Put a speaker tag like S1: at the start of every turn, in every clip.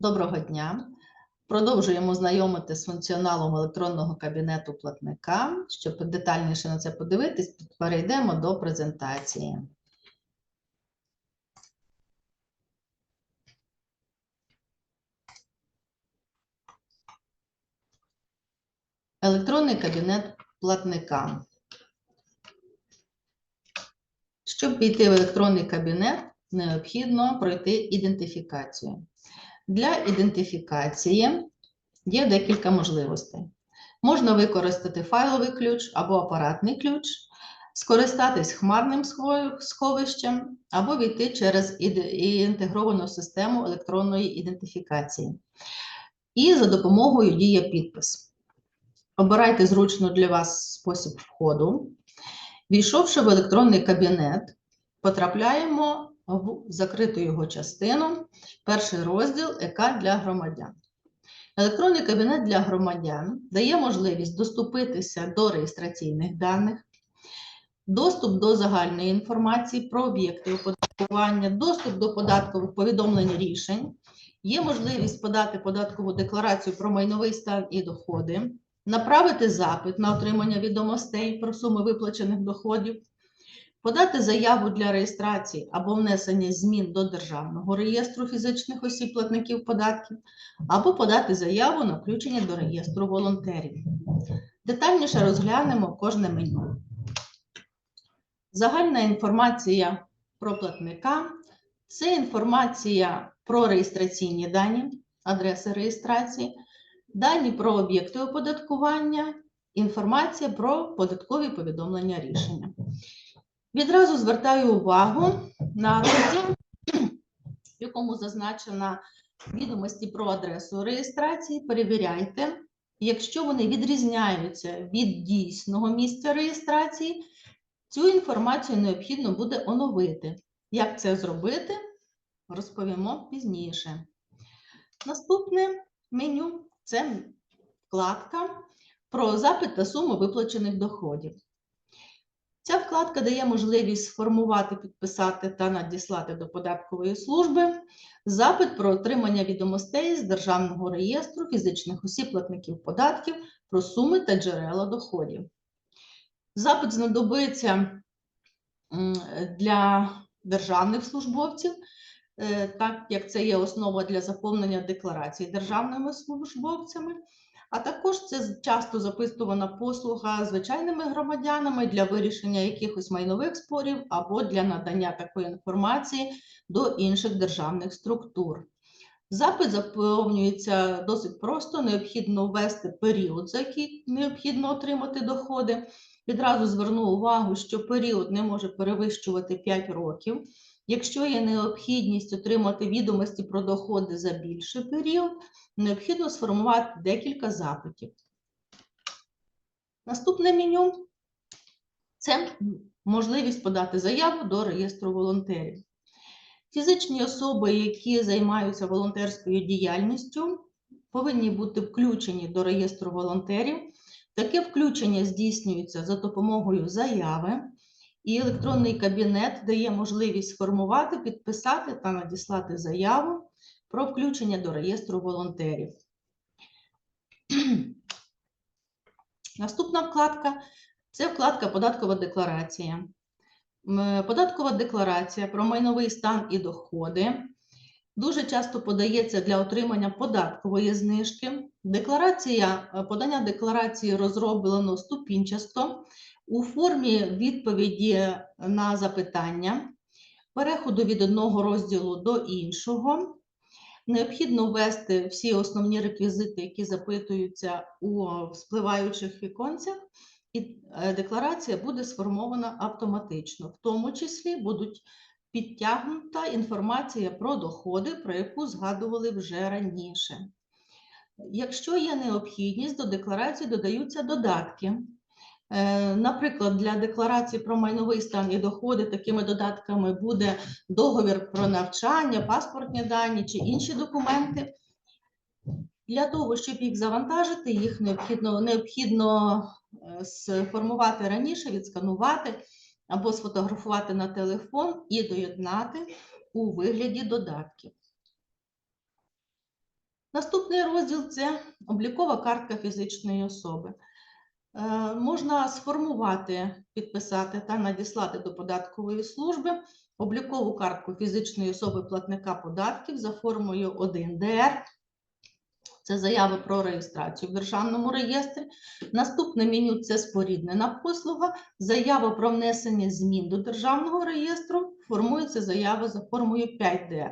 S1: Доброго дня. Продовжуємо знайомити з функціоналом електронного кабінету платника. Щоб детальніше на це подивитись, перейдемо до презентації. Електронний кабінет платника. Щоб піти в електронний кабінет, необхідно пройти ідентифікацію. Для ідентифікації є декілька можливостей. Можна використати файловий ключ або апаратний ключ, скористатись хмарним сховищем або війти через інтегровану систему електронної ідентифікації. І за допомогою діє підпис. Обирайте зручно для вас спосіб входу. Війшовши в електронний кабінет, потрапляємо в закриту його частину, перший розділ ЕК для громадян. Електронний кабінет для громадян дає можливість доступитися до реєстраційних даних, доступ до загальної інформації про об'єкти оподаткування, доступ до податкових повідомлень рішень, є можливість подати податкову декларацію про майновий стан і доходи, направити запит на отримання відомостей про суми виплачених доходів, подати заяву для реєстрації або внесення змін до Державного реєстру фізичних осіб платників податків, або подати заяву на включення до реєстру волонтерів. Детальніше розглянемо кожне меню. Загальна інформація про платника це інформація про реєстраційні дані, адреси реєстрації, дані про об'єкти оподаткування, інформація про податкові повідомлення рішення. Відразу звертаю увагу на розділ, в якому зазначена відомості про адресу реєстрації. Перевіряйте, якщо вони відрізняються від дійсного місця реєстрації, цю інформацію необхідно буде оновити. Як це зробити, розповімо пізніше. Наступне меню це вкладка про запит та суму виплачених доходів. Ця вкладка дає можливість сформувати, підписати та надіслати до податкової служби запит про отримання відомостей з Державного реєстру фізичних осіб платників податків про суми та джерела доходів. Запит знадобиться для державних службовців, е, так як це є основа для заповнення декларацій державними службовцями. А також це часто записувана послуга звичайними громадянами для вирішення якихось майнових спорів або для надання такої інформації до інших державних структур. Запит заповнюється досить просто, необхідно ввести період, за який необхідно отримати доходи. Відразу зверну увагу, що період не може перевищувати 5 років. Якщо є необхідність отримати відомості про доходи за більший період, необхідно сформувати декілька запитів. Наступне меню це можливість подати заяву до реєстру волонтерів. Фізичні особи, які займаються волонтерською діяльністю, повинні бути включені до реєстру волонтерів. Таке включення здійснюється за допомогою заяви, і електронний кабінет дає можливість сформувати, підписати та надіслати заяву про включення до реєстру волонтерів. Наступна вкладка це вкладка Податкова декларація. Податкова декларація про майновий стан і доходи дуже часто подається для отримання податкової знижки. Декларація, подання декларації розроблено ступінчасто у формі відповіді на запитання, переходу від одного розділу до іншого. Необхідно ввести всі основні реквізити, які запитуються у спливаючих віконцях, і е, декларація буде сформована автоматично. В тому числі будуть підтягнута інформація про доходи, про яку згадували вже раніше. Якщо є необхідність, до декларації додаються додатки. Е, Наприклад, для декларації про майновий стан і доходи такими додатками буде договір про навчання, паспортні дані чи інші документи. Для того, щоб їх завантажити, їх необхідно, необхідно е, сформувати раніше, відсканувати або сфотографувати на телефон і доєднати у вигляді додатків. Наступний розділ це облікова картка фізичної особи. Е, Можна сформувати, підписати та надіслати до податкової служби облікову картку фізичної особи платника податків за формою 1ДР. Це заява про реєстрацію в Державному реєстрі. Наступне меню це споріднена послуга. Заява про внесення змін до Державного реєстру. Формується заява за формою 5ДР.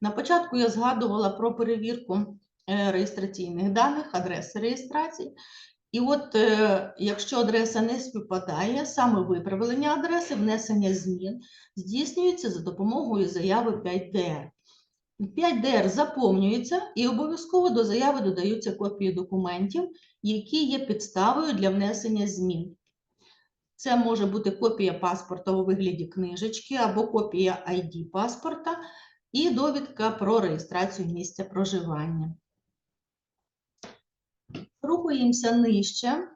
S1: На початку я згадувала про перевірку е, реєстраційних даних, адреси реєстрації. І от, е, якщо адреса не співпадає, саме виправлення адреси, внесення змін здійснюється за допомогою заяви 5DR. 5DR заповнюється і обов'язково до заяви додаються копії документів, які є підставою для внесення змін. Це може бути копія паспорта у вигляді книжечки або копія ID паспорта і довідка про реєстрацію місця проживання. Рухаємося нижче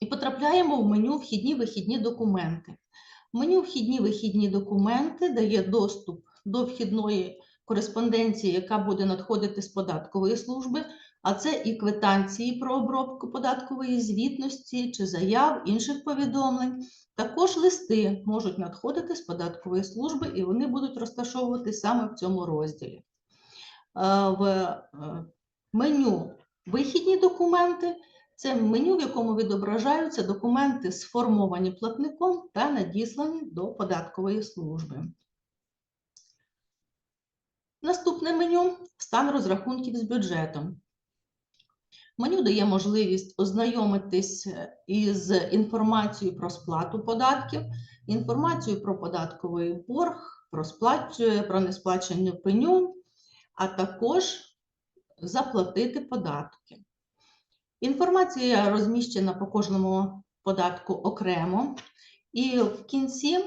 S1: і потрапляємо в меню Вхідні-вихідні документи. Меню Вхідні-вихідні документи дає доступ до вхідної кореспонденції, яка буде надходити з податкової служби, а це і квитанції про обробку податкової звітності чи заяв, інших повідомлень. Також листи можуть надходити з податкової служби, і вони будуть розташовувати саме в цьому розділі. Е, В е, меню Вихідні документи це меню, в якому відображаються документи, сформовані платником та надіслані до податкової служби. Наступне меню стан розрахунків з бюджетом. Меню дає можливість ознайомитись е, із інформацією про сплату податків, інформацією про податковий борг, про, сплач- про несплачення пеню, а також заплатити податки. Інформація розміщена по кожному податку окремо, і в кінці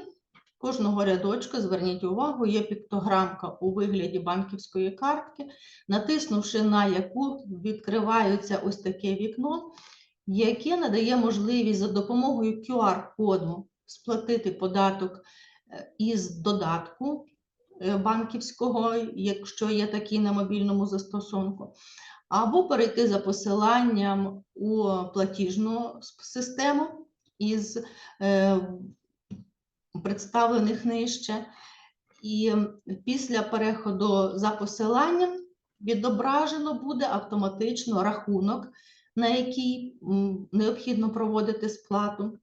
S1: кожного рядочка, зверніть увагу, є піктограмка у вигляді банківської картки, натиснувши на яку відкривається ось таке вікно, яке надає можливість за допомогою QR-коду сплатити податок е, із додатку банківського, якщо є такий на мобільному застосунку, або перейти за посиланням у платіжну систему із е, представлених нижче. І після переходу за посиланням відображено буде автоматично рахунок, на який необхідно проводити сплату.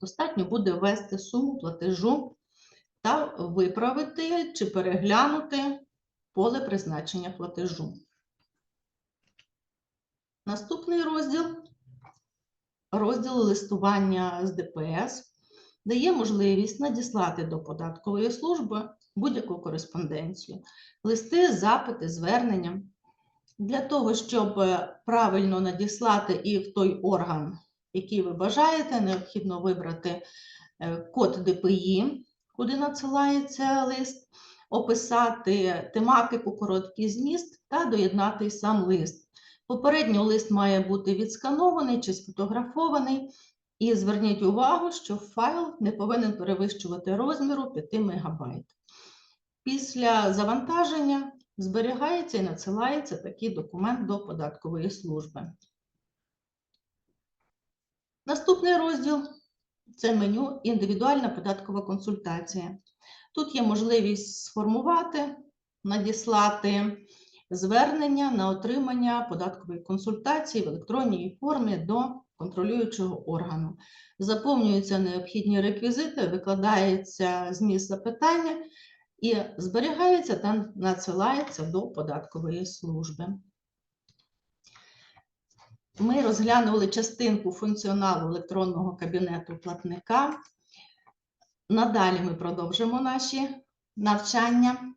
S1: Достатньо буде ввести суму платежу та виправити чи переглянути поле призначення платежу. Наступний розділ розділ листування з ДПС дає можливість надіслати до податкової служби будь-яку кореспонденцію, листи, запити, звернення. Для того, щоб е, правильно надіслати і в той орган, який ви бажаєте, необхідно вибрати е, код ДПІ, куди надсилається лист, описати тематику, короткий зміст та доєднати сам лист. Попередньо лист має бути відсканований чи сфотографований. І зверніть увагу, що файл не повинен перевищувати розміру 5 МБ. Після завантаження зберігається і надсилається такий документ до податкової служби. Наступний розділ це меню Індивідуальна податкова консультація. Тут є можливість сформувати, надіслати звернення на отримання податкової консультації в електронній формі до контролюючого органу. Заповнюються необхідні реквізити, викладається зміст запитання і зберігається та надсилається до податкової служби. Ми розглянули частинку функціоналу електронного кабінету платника. Надалі ми продовжимо наші навчання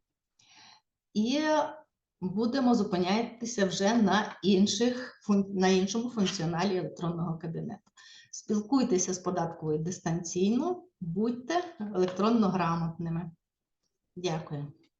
S1: і будемо зупинятися вже на, інших, на іншому функціоналі електронного кабінету. Спілкуйтеся з податковою дистанційно, будьте електронно грамотними. Дякую.